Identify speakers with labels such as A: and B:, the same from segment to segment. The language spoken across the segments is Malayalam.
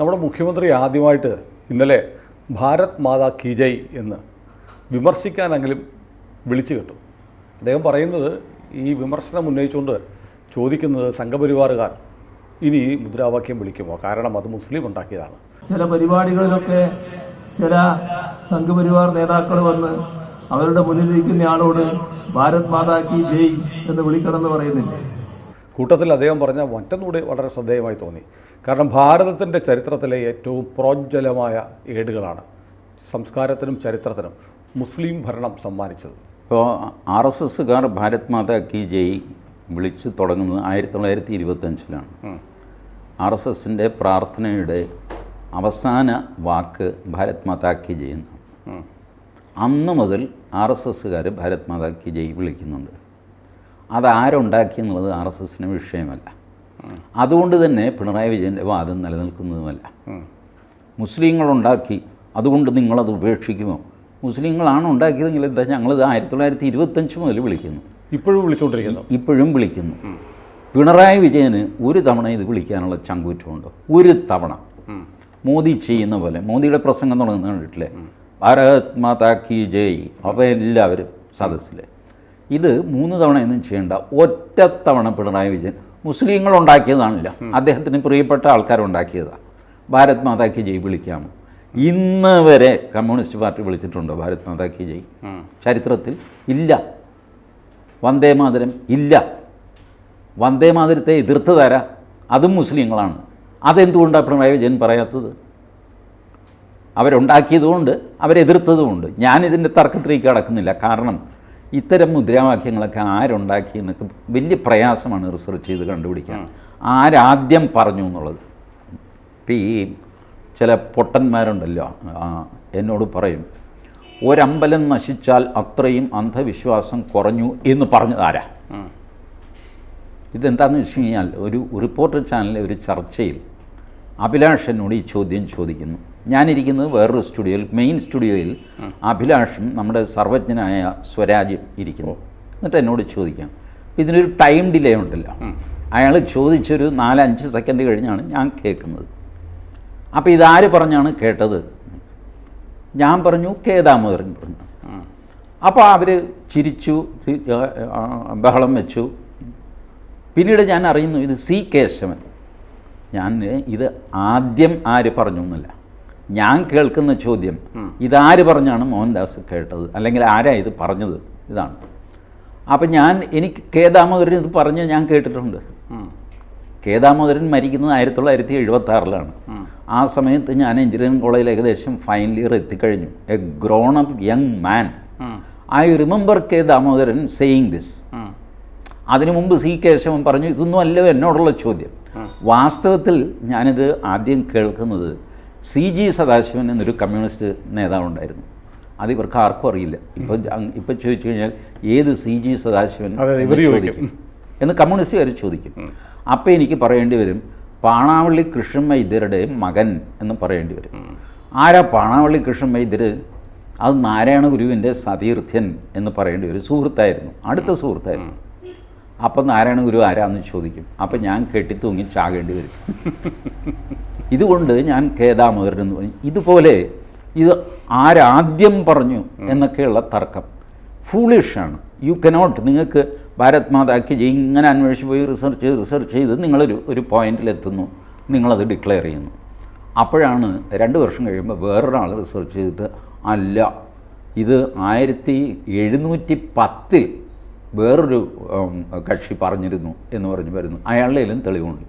A: നമ്മുടെ മുഖ്യമന്ത്രി ആദ്യമായിട്ട് ഇന്നലെ ഭാരത് മാതാ കി ജയ് എന്ന് വിമർശിക്കാനെങ്കിലും വിളിച്ചു കിട്ടും. അദ്ദേഹം പറയുന്നത് ഈ വിമർശനം ഉന്നയിച്ചുകൊണ്ട് ചോദിക്കുന്നത് സംഘപരിവാറുകാർ. ഇനി മുദ്രാവാക്യം വിളിക്കുമോ? കാരണം അത് മുസ്ലിം ഉണ്ടാക്കിയതാണ്.
B: ചില പരിപാടികളിലൊക്കെ ചില സംഘപരിവാർ നേതാക്കൾ വന്ന് അവരുടെ മുന്നിലിരിക്കുന്ന ആളോട് ഭാരത് മാതാ കി ജയ് എന്ന് വിളിക്കണമെന്ന് പറയുന്നില്ലേ?
A: കൂട്ടത്തിൽ അദ്ദേഹം പറഞ്ഞ മറ്റൊന്നുകൂടി വളരെ ശ്രദ്ധേയമായി തോന്നി. കാരണം ഭാരതത്തിന്റെ ചരിത്രത്തിലെ ഏറ്റവും പ്രോജ്വലമായ ഏടുകളാണ് സംസ്കാരത്തിനും ചരിത്രത്തിനും മുസ്ലിം ഭരണം സമ്മാനിച്ചത്.
C: ഇപ്പോൾ ആർ എസ് എസ്സുകാർ ഭാരത് മാതാ കി ജയ് വിളിച്ചു തുടങ്ങുന്നത് ആയിരത്തി തൊള്ളായിരത്തി ഇരുപത്തഞ്ചിലാണ് ആർ എസ് എസിന്റെ പ്രാർത്ഥനയുടെ അവസാന വാക്ക് ഭാരത് മാതാ കി ജയ് എന്നാണ്. അന്ന് മുതൽ ആർ എസ് എസ്സുകാർ ഭാരത് മാതാ കി ജയ് വിളിക്കുന്നുണ്ട്. അതാരുണ്ടാക്കി എന്നുള്ളത് ആർ എസ് എസിന് വിഷയമല്ല. അതുകൊണ്ട് തന്നെ പിണറായി വിജയന്റെ വാദം നിലനിൽക്കുന്നതുമല്ല. മുസ്ലിങ്ങളുണ്ടാക്കി അതുകൊണ്ട് നിങ്ങളത് ഉപേക്ഷിക്കുമോ? മുസ്ലിങ്ങളാണ് ഉണ്ടാക്കിയതെങ്കിൽ എന്താ ഞങ്ങളിത് ആയിരത്തി തൊള്ളായിരത്തി ഇരുപത്തഞ്ച് മുതൽ വിളിക്കുന്നു.
A: ഇപ്പോഴും വിളിച്ചുകൊണ്ടിരിക്കുന്നു.
C: ഇപ്പോഴും വിളിക്കുന്നു. പിണറായി വിജയന് ഒരു തവണ ഇത് വിളിക്കാനുള്ള ചങ്കൂറ്റമുണ്ടോ. ഒരു തവണ. മോദി ചെയ്യുന്ന പോലെ. മോദിയുടെ പ്രസംഗം തുടങ്ങുന്ന കണ്ടിട്ടില്ലേ? ഭാരത് മാതാ കി ജയ്. അപ്പോൾ എല്ലാവരും സദസ്സിൽ ഇത് മൂന്ന് തവണയൊന്നും ചെയ്യേണ്ട. ഒറ്റ തവണ പിണറായി വിജയൻ. മുസ്ലിങ്ങൾ ഉണ്ടാക്കിയതാണില്ല അദ്ദേഹത്തിന് പ്രിയപ്പെട്ട ആൾക്കാരുണ്ടാക്കിയതാണ് ഭാരത് മാതാക്ക് ജയ് വിളിക്കാമോ ഇന്ന് വരെ കമ്മ്യൂണിസ്റ്റ് പാർട്ടി വിളിച്ചിട്ടുണ്ടോ ഭാരത് മാതാക്ക് ജയ്? ചരിത്രത്തിൽ ഇല്ല. വന്ദേ മാതരം ഇല്ല. വന്ദേ മാതരത്തെ എതിർത്ത് തരാം. അതും മുസ്ലിങ്ങളാണ്. അതെന്തുകൊണ്ടാണ് പിണറായി വിജയൻ പറയാത്തത്? അവരുണ്ടാക്കിയതുകൊണ്ട് അവരെതിർത്തതുകൊണ്ട്. ഞാനിതിന്റെ തർക്കത്തിലേക്ക് കടക്കുന്നില്ല. കാരണം ഇത്തരം മുദ്രാവാക്യങ്ങളൊക്കെ ആരുണ്ടാക്കി എന്നൊക്കെ വലിയ പ്രയാസമാണ് റിസർച്ച് ചെയ്ത് കണ്ടുപിടിക്കാൻ. ആരാദ്യം പറഞ്ഞു എന്നുള്ളത്? ഇപ്പം ഈ ചില പൊട്ടന്മാരുണ്ടല്ലോ എന്നോട് പറയും ഒരമ്പലം നശിച്ചാൽ അത്രയും അന്ധവിശ്വാസം കുറഞ്ഞു എന്ന് പറഞ്ഞതാരാ ഇതെന്താണെന്ന് വെച്ച് കഴിഞ്ഞാൽ ഒരു റിപ്പോർട്ടർ ചാനലിലെ ഒരു ചർച്ചയിൽ അഭിലാഷനോട് എന്നോട് ഈ ചോദ്യം ചോദിക്കുന്നു. ഞാനിരിക്കുന്നത് വേറൊരു സ്റ്റുഡിയോയിൽ മെയിൻ സ്റ്റുഡിയോയിൽ അഭിലാഷും നമ്മുടെ സർവജ്ഞനായ സ്വരാജ് ഇരിക്കുന്നു. എന്നിട്ട് എന്നോട് ചോദിക്കാം ഇതിനൊരു ടൈം ഡിലേ ഉണ്ടല്ലോ. അയാൾ ചോദിച്ചൊരു നാലഞ്ച് സെക്കൻഡ് കഴിഞ്ഞാണ് ഞാൻ കേൾക്കുന്നത്. അപ്പോൾ ഇതാര് പറഞ്ഞാണ് കേട്ടത്? ഞാൻ പറഞ്ഞു കെ ദാമോദരൻ പറഞ്ഞു അപ്പോൾ അവർ ചിരിച്ചു ബഹളം വെച്ചു. പിന്നീട് ഞാൻ അറിയുന്നു ഇത് സി കേശവൻ ഞാൻ ഇത് ആദ്യം ആര് പറഞ്ഞു എന്നല്ല. ഞാൻ കേൾക്കുന്ന ചോദ്യം ഇതാര് പറഞ്ഞാണ് മോഹൻദാസ് കേട്ടത്? അല്ലെങ്കിൽ ആരാ ഇത് പറഞ്ഞത്? ഇതാണ്. അപ്പം ഞാൻ എനിക്ക് കെ ദാമോദരൻ ഇത് പറഞ്ഞ് ഞാൻ കേട്ടിട്ടുണ്ട്. കെ ദാമോദരൻ മരിക്കുന്നത് ആയിരത്തി തൊള്ളായിരത്തി എഴുപത്തി ആറിലാണ് ആ സമയത്ത് ഞാൻ എഞ്ചിനീയറിംഗ് കോളേജിൽ ഏകദേശം ഫൈനൽ ഇയർ എത്തിക്കഴിഞ്ഞു. A grown up young man I remember K Damodaran saying this അതിനു മുമ്പ് സി കേശവൻ പറഞ്ഞു ഇതൊന്നും അല്ല എന്നോടുള്ള ചോദ്യം. വാസ്തവത്തിൽ ഞാനിത് ആദ്യം കേൾക്കുന്നത് സി ജി സദാശിവൻ എന്നൊരു കമ്മ്യൂണിസ്റ്റ് നേതാവുണ്ടായിരുന്നു. അത് ഇവർക്ക് ആർക്കും അറിയില്ല. ഇപ്പം ഇപ്പം ചോദിച്ചു കഴിഞ്ഞാൽ ഏത് സി ജി സദാശിവൻ
A: ചോദിക്കും.
C: ചോദിക്കും. എന്ന് കമ്മ്യൂണിസ്റ്റുകാർ ചോദിക്കും. അപ്പോൾ എനിക്ക് പറയേണ്ടി വരും പാണാവള്ളി കൃഷ്ണൻ വൈദ്യരുടെ മകൻ എന്ന് പറയേണ്ടി വരും. ആരാ പാണാവള്ളി കൃഷ്ണൻ വൈദ്യർ അത് നാരായണ ഗുരുവിന്റെ സതീർത്ഥ്യൻ എന്ന് പറയേണ്ടി ഒരു സുഹൃത്തായിരുന്നു. അടുത്ത സുഹൃത്തായിരുന്നു. അപ്പം നാരായണ ഗുരു ആരാന്ന് ചോദിക്കും. അപ്പം ഞാൻ കെട്ടിത്തൂങ്ങി ചാകേണ്ടി വരും. ഇതുകൊണ്ട് ഞാൻ കേദാമോദരൻ എന്ന് പറഞ്ഞു. ഇതുപോലെ ഇത് ആരാദ്യം പറഞ്ഞു എന്നൊക്കെയുള്ള തർക്കം. ഫൂളിഷാണ് യു കനോട്ട് നിങ്ങൾക്ക് ഭാരത് മാതാക്കി ഇങ്ങനെ അന്വേഷിച്ച് പോയി റിസർച്ച് ചെയ്ത് റിസർച്ച് ചെയ്ത് നിങ്ങളൊരു ഒരു പോയിന്റിലെത്തുന്നു നിങ്ങളത് ഡിക്ലെയർ ചെയ്യുന്നു. അപ്പോഴാണ് രണ്ട് വർഷം കഴിയുമ്പോൾ വേറൊരാൾ റിസർച്ച് ചെയ്തിട്ട് അല്ല ഇത് ആയിരത്തി എഴുന്നൂറ്റി പത്തിൽ വേറൊരു കക്ഷി പറഞ്ഞിരുന്നു എന്ന് പറഞ്ഞ് വരുന്നു. അയാളുടെയിലും തെളിവുണ്ട്.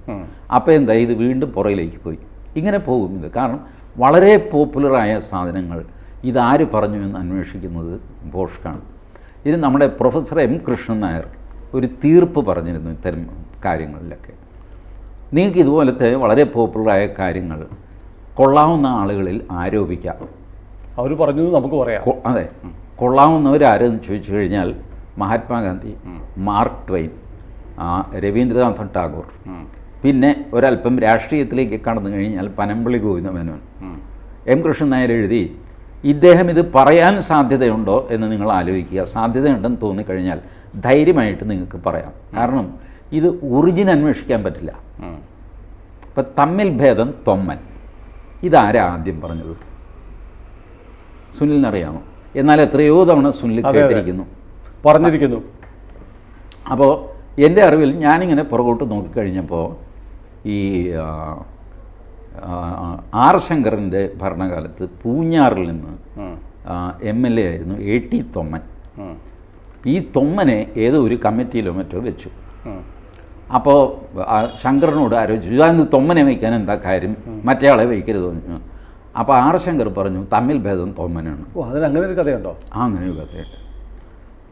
C: അപ്പോൾ എന്താ ഇത് വീണ്ടും പുറയിലേക്ക് പോയി. ഇങ്ങനെ പോകും. ഇത് കാരണം വളരെ പോപ്പുലറായ സാധനങ്ങൾ. ഇതാര് പറഞ്ഞു എന്ന് അന്വേഷിക്കുന്നത് ബോഷ്കാണ് ഇത് നമ്മുടെ പ്രൊഫസർ എം കൃഷ്ണൻ നായർ ഒരു തീർപ്പ് പറഞ്ഞിരുന്നു ഇത്തരം കാര്യങ്ങളിലൊക്കെ. നിങ്ങൾക്ക് ഇതുപോലത്തെ വളരെ പോപ്പുലറായ കാര്യങ്ങൾ കൊള്ളാവുന്ന ആളുകളിൽ ആരോപിക്കാം.
A: അവർ പറഞ്ഞു നമുക്ക് പറയാം.
C: അതെ. കൊള്ളാവുന്നവരാരെന്ന് ചോദിച്ചു കഴിഞ്ഞാൽ മഹാത്മാഗാന്ധി മാർക്ക് ട്വൈൻ രവീന്ദ്രനാഥ ടാഗോർ. പിന്നെ ഒരല്പം രാഷ്ട്രീയത്തിലേക്ക് കടന്നു കഴിഞ്ഞാൽ പനമ്പള്ളി ഗോവിന്ദമേനോൻ എം കൃഷ്ണൻ നായർ എഴുതി ഇദ്ദേഹം ഇത് പറയാൻ സാധ്യതയുണ്ടോ എന്ന് നിങ്ങൾ ആലോചിക്കുക. സാധ്യതയുണ്ടെന്ന് തോന്നിക്കഴിഞ്ഞാൽ ധൈര്യമായിട്ട് നിങ്ങൾക്ക് പറയാം. കാരണം ഇത് ഒറിജിൻ അന്വേഷിക്കാൻ പറ്റില്ല. ഇപ്പം തമ്മിൽ ഭേദം തൊമ്മൻ. ഇതാരാ ആദ്യം പറഞ്ഞത്? സുനിലിനറിയാമോ എന്നാൽ എത്രയോ തവണ സുനിൽ. കേട്ടിരിക്കുന്നു.
A: പറഞ്ഞിരിക്കുന്നു.
C: അപ്പോൾ എന്റെ അറിവിൽ ഞാനിങ്ങനെ പുറകോട്ട് നോക്കിക്കഴിഞ്ഞപ്പോൾ ഈ ആർ ശങ്കറിന്റെ ഭരണകാലത്ത് പൂഞ്ഞാറിൽ നിന്ന്. എം എൽ എ ആയിരുന്നു എ ടി തൊമ്മൻ. ഈ തൊമ്മനെ ഏതോ ഒരു കമ്മിറ്റിയിലോ മറ്റോ വെച്ചു. അപ്പോൾ ശങ്കറിനോട് ആലോചിച്ചു ഇതാന്ന് തൊമ്മനെ വയ്ക്കാൻ എന്താ കാര്യം? മറ്റേയാളെ വയ്ക്കരുത് പറഞ്ഞു. അപ്പോൾ ആർ ശങ്കർ പറഞ്ഞു തമ്മിൽ ഭേദം തൊമ്മനാണ്.
A: ഓ അതിന് അങ്ങനെ ഒരു കഥയുണ്ടോ?
C: ആ അങ്ങനെ ഒരു കഥയുണ്ട്.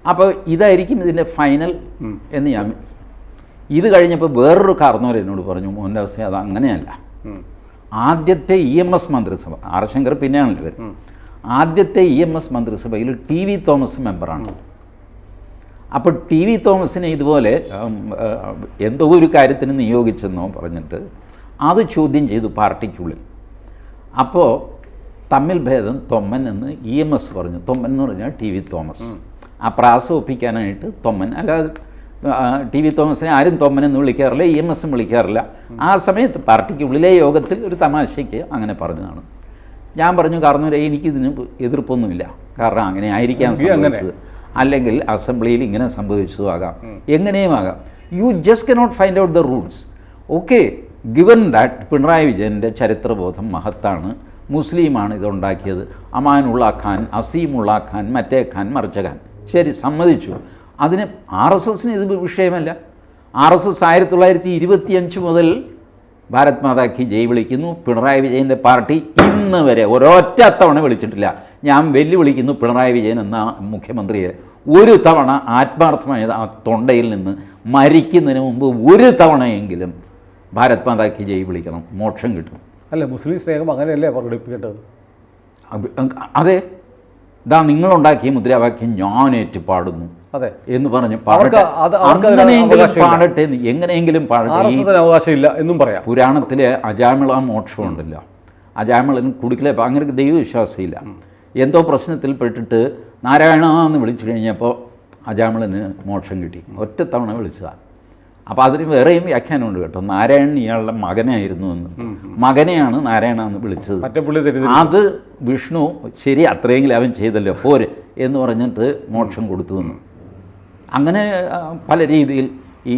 C: അപ്പോൾ ഇതായിരിക്കും ഇതിന്റെ ഫൈനൽ എന്ന് ഞാൻ ഇത് കഴിഞ്ഞപ്പോൾ വേറൊരു കാർന്നവർ എന്നോട് പറഞ്ഞു മോഹൻദാസ് അത് അങ്ങനെയല്ല. ആദ്യത്തെ ഇ എം എസ് മന്ത്രിസഭ ആർ ശങ്കർ പിന്നെയാണല്ലോ ഇവർ. ആദ്യത്തെ ഇ എം എസ് മന്ത്രിസഭയിൽ ടി വി തോമസ് മെമ്പറാണ്. അപ്പോൾ ടി വി തോമസിനെ ഇതുപോലെ എന്തോ ഒരു കാര്യത്തിന് നിയോഗിച്ചെന്നോ പറഞ്ഞിട്ട് അത് ചോദ്യം ചെയ്തു പാർട്ടിക്കുള്ളിൽ. അപ്പോൾ തമ്മിൽ ഭേദം തൊമ്മൻ എന്ന് ഇ എം എസ് പറഞ്ഞു. തൊമ്മൻ എന്ന് പറഞ്ഞാൽ ടി വി തോമസ്. ആ പ്രാസ ഒപ്പിക്കാനായിട്ട് തൊമ്മൻ അല്ലാതെ ടി വി തോമസിനെ ആരും തോമനെന്ന് വിളിക്കാറില്ല ഇ എം എസും വിളിക്കാറില്ല. ആ സമയത്ത് പാർട്ടിക്ക് ഉള്ളിലെ യോഗത്തിൽ ഒരു തമാശയ്ക്ക് അങ്ങനെ പറഞ്ഞതാണ് ഞാൻ പറഞ്ഞു കാരണം എനിക്കിതിന് എതിർപ്പൊന്നുമില്ല. കാരണം അങ്ങനെ ആയിരിക്കാൻ സംഭവിച്ചത്. അല്ലെങ്കിൽ അസംബ്ലിയിൽ ഇങ്ങനെ സംഭവിച്ചതുമാകാം എങ്ങനെയും ആകാം. You just cannot find out the rules okay given that Pinarayi വിജയന്റെ ചരിത്രബോധം മഹത്താണ് മുസ്ലിമാണ് ഇതുണ്ടാക്കിയത്. അമാനുള്ള ഖാൻ അസീമുള്ള ഖാൻ മറ്റേ ഖാൻ മറിച്ച ഖാൻ ശരി സമ്മതിച്ചു. അതിന് ആർ എസ് എസിന് ഇത് വിഷയമല്ല. ആർ എസ് എസ് ആയിരത്തി തൊള്ളായിരത്തി ഇരുപത്തി അഞ്ച് മുതൽ ഭാരത് മാതാക്കി ജയ് വിളിക്കുന്നു. പിണറായി വിജയന്റെ പാർട്ടി ഇന്ന് വരെ ഒരൊറ്റ തവണ വിളിച്ചിട്ടില്ല. ഞാൻ വെല്ലുവിളിക്കുന്നു പിണറായി വിജയൻ എന്ന മുഖ്യമന്ത്രിയെ. ഒരു തവണ ആത്മാർത്ഥമായ ആ തൊണ്ടയിൽ നിന്ന് മരിക്കുന്നതിന് മുമ്പ് ഒരു തവണയെങ്കിലും ഭാരത് മാതാക്കി ജയ് വിളിക്കണം. മോക്ഷം കിട്ടും.
A: അല്ല മുസ്ലിം സ്നേഹം അങ്ങനെയല്ലേ പ്രകടിപ്പിക്കേണ്ടത്?
C: അതെ. ഇതാ നിങ്ങളുണ്ടാക്കിയ മുദ്രാവാക്യം ഞാൻ ഏറ്റു പാടുന്നു.
A: അതെ.
C: എന്ന് പറഞ്ഞു. പാടട്ടെ. എങ്ങനെയെങ്കിലും പാടട്ടെ.
A: അവകാശമില്ല എന്നും പറയാം.
C: പുരാണത്തിലെ അജാമിള മോക്ഷം ഉണ്ടല്ലോ. അജാമിളൻ കുടുക്കിലെ അങ്ങനെ ദൈവവിശ്വാസമില്ല എന്തോ പ്രശ്നത്തിൽ പെട്ടിട്ട് നാരായണ എന്ന് വിളിച്ചു കഴിഞ്ഞപ്പോൾ അജാമിളന് മോക്ഷം കിട്ടി. ഒറ്റ തവണ വിളിച്ചതാണ് അപ്പോൾ അതിന് വേറെയും വ്യാഖ്യാനമുണ്ട് കേട്ടോ. നാരായണൻ ഇയാളുടെ മകനായിരുന്നു എന്ന്. മകനെയാണ് നാരായണ എന്ന് വിളിച്ചത്. അത് വിഷ്ണു ശരി അത്രയെങ്കിലും അവൻ ചെയ്തല്ലോ പോര് എന്ന് പറഞ്ഞിട്ട് മോക്ഷം കൊടുത്തു എന്ന്. അങ്ങനെ പല രീതിയിൽ ഈ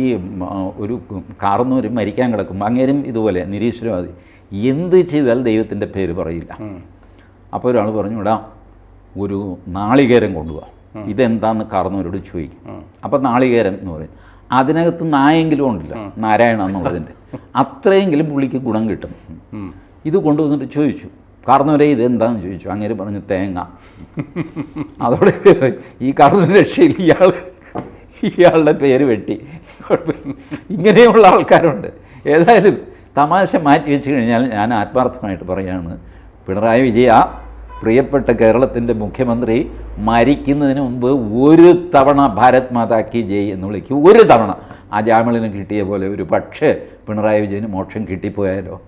C: ഒരു കാർന്നവർ മരിക്കാൻ കിടക്കും അങ്ങേരും ഇതുപോലെ നിരീശ്വരവാദി. എന്ത് ചെയ്താൽ ദൈവത്തിന്റെ പേര് പറയില്ല. അപ്പോൾ ഒരാൾ പറഞ്ഞു വിടാ ഒരു നാളികേരം കൊണ്ടുപോവാ ഇതെന്താന്ന് കാർന്നവരോട് ചോദിക്കും. അപ്പോൾ നാളികേരം എന്ന് പറയും. അതിനകത്ത് നായെങ്കിലും ഉണ്ടല്ലോ നാരായണ എന്നുള്ളതിന്റെ അത്രയെങ്കിലും പുള്ളിക്ക് ഗുണം കിട്ടും. ഇത് കൊണ്ടുവന്നിട്ട് ചോദിച്ചു കാർന്നവരെ ഇതെന്താന്ന് ചോദിച്ചു? അങ്ങനെ പറഞ്ഞു തേങ്ങ. അതോടെ ഈ കാർന്നവ രക്ഷയിൽ ഇയാൾ ഇയാളുടെ പേര് വെട്ടി. ഇങ്ങനെയുള്ള ആൾക്കാരുണ്ട്. ഏതായാലും തമാശ മാറ്റി വെച്ച് കഴിഞ്ഞാൽ ഞാൻ ആത്മാർത്ഥമായിട്ട് പറയുകയാണ് പിണറായി വിജയ പ്രിയപ്പെട്ട കേരളത്തിന്റെ മുഖ്യമന്ത്രി മരിക്കുന്നതിന് മുമ്പ് ഒരു തവണ ഭാരത് മാതാ കി ജയ് എന്ന് വിളിക്കും. ഒരു തവണ. ആ ജാമിളിന് കിട്ടിയ പോലെ ഒരു പക്ഷേ പിണറായി വിജയന് മോക്ഷം കിട്ടിപ്പോയാലോ?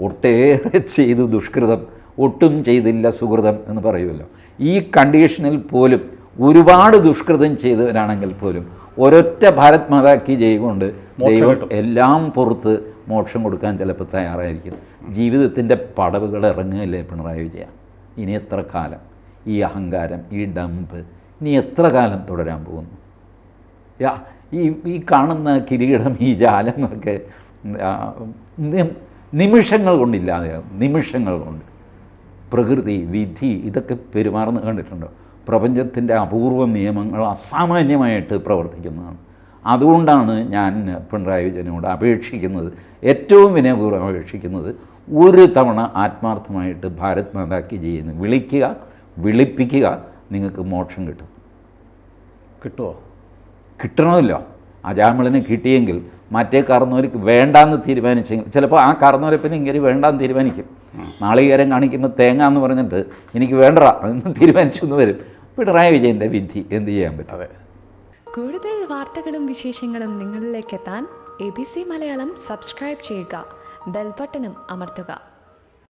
C: ഒട്ടേറെ ചെയ്തു ദുഷ്കൃതം ഒട്ടും ചെയ്തില്ല സുഹൃതം എന്ന് പറയുമല്ലോ. ഈ കണ്ടീഷനിൽ പോലും ഒരുപാട് ദുഷ്കൃതം ചെയ്തവരാണെങ്കിൽ പോലും ഒരൊറ്റ ഭാരത് മാതാ കി ജയ് കൊണ്ട് ദൈവം എല്ലാം പുറത്ത് മോക്ഷം കൊടുക്കാൻ ചിലപ്പോൾ തയ്യാറായിരിക്കും. ജീവിതത്തിന്റെ പടവുകൾ ഇറങ്ങുകയല്ലേ പിണറായി വിജയ ഇനി എത്ര കാലം? ഈ അഹങ്കാരം ഈ ഡംപ് ഇനി എത്ര കാലം തുടരാൻ പോകുന്നു? യാ ഈ ഈ കാണുന്ന കിരീടം ഈ ജാലങ്ങളൊക്കെ ആ, നിമിഷങ്ങൾ കൊണ്ടില്ലാതെയാകും. നിമിഷങ്ങൾ കൊണ്ട്. പ്രകൃതി വിധി ഇതൊക്കെ പെരുമാറുന്ന കണ്ടിട്ടുണ്ടോ? പ്രപഞ്ചത്തിന്റെ അപൂർവ നിയമങ്ങൾ അസാമാന്യമായിട്ട് പ്രവർത്തിക്കുന്നതാണ്. അതുകൊണ്ടാണ് ഞാൻ പിണറായി വിജയനോട് അപേക്ഷിക്കുന്നത് ഏറ്റവും വിനയപൂർവം അപേക്ഷിക്കുന്നത് ഒരു തവണ ആത്മാർത്ഥമായിട്ട് ഭാരത് മാതാക്ക് ചെയ്യുന്നു വിളിക്കുക വിളിപ്പിക്കുക നിങ്ങൾക്ക് മോക്ഷം കിട്ടും.
A: കിട്ടുമോ
C: കിട്ടണമല്ലോ. അജാമിളിന് കിട്ടിയെങ്കിൽ മറ്റേ കാർന്നവർക്ക് വേണ്ടാന്ന് തീരുമാനിച്ചെങ്കിൽ ചിലപ്പോൾ ആ കാർന്നവരെ പിന്നെ ഇങ്ങനെ വേണ്ടാന്ന് തീരുമാനിക്കും. നാളികേരം കാണിക്കുമ്പോൾ തേങ്ങ എന്ന് പറഞ്ഞിട്ട് എനിക്ക് വേണ്ട എന്ന് തീരുമാനിച്ചു എന്ന് വരും. പിണറായി വിജയന്റെ വിധി എന്ത് ചെയ്യാൻ പറ്റും?
A: അതെ.
D: കൂടുതൽ വാർത്തകളും വിശേഷങ്ങളും നിങ്ങളിലേക്ക് എത്താൻ A B C Malayalam subscribe ചെയ്യുക. ബെൽബട്ടനും അമർത്തുക.